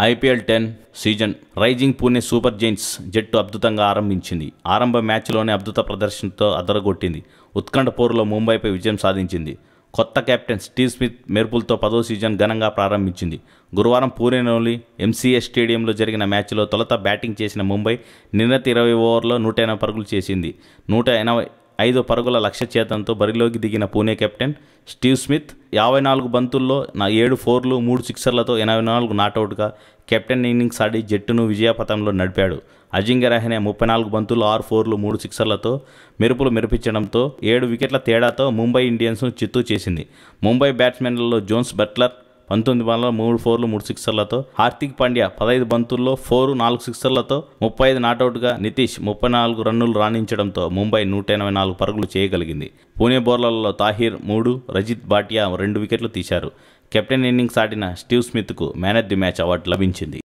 IPL ten season rising Pune super giants జట్టు అద్భుతంగా ఆరంభించింది. ఆరంభ మ్యాచ్లోనే అద్భుత ప్రదర్శనతో అదరగొట్టింది. ఉత్కంఠ పోరులో ముంబైపై విజయం సాధించింది. కొత్త కెప్టెన్ స్టీవ్ స్మిత్ మెరుపులతో పదో సీజన్ ఘనంగా ప్రారంభించింది. గురువారం పూణేలోని ఎంసీఏ స్టేడియంలో జరిగిన మ్యాచ్లో తొలుత బ్యాటింగ్ చేసిన ముంబై నిన్నటి ఇరవై ఓవర్లో నూట ఎనభై పరుగులు చేసింది. నూట ఎనభై ఐదు పరుగుల లక్ష్య చేతంతో బరిలోకి దిగిన పూణే కెప్టెన్ స్టీవ్ స్మిత్ యాభై నాలుగు బంతుల్లో నా ఏడు ఫోర్లు మూడు సిక్సర్లతో ఎనభై నాలుగు నాటౌట్గా కెప్టెన్ ఇన్నింగ్స్ ఆడి జట్టును విజయపథంలో నడిపాడు. అజింక్య రహనే ముప్పై నాలుగు బంతులు ఆరు ఫోర్లు మూడు సిక్సర్లతో మెరుపులు మెరిపించడంతో ఏడు వికెట్ల తేడాతో ముంబై ఇండియన్స్ను చిత్తు చేసింది. ముంబై బ్యాట్స్మెన్లలో జోన్స్ బట్లర్ పంతొమ్మిది బాల్లో మూడు ఫోర్లు మూడు సిక్సర్లతో. హార్దిక్ పాండ్యా పదహైదు బంతుల్లో ఫోర్ నాలుగు సిక్సర్లతో ముప్పై ఐదు నాటౌట్గా నితీష్ ముప్పై నాలుగు రన్నులు రాణించడంతో ముంబై నూట ఎనభై నాలుగు పరుగులు చేయగలిగింది. పూణే బౌలర్లలో తాహిర్ మూడు రజిత్ భాటియా రెండు వికెట్లు తీశారు. కెప్టెన్ ఇన్నింగ్స్ ఆడిన Steve స్మిత్కు man of the match award లభించింది.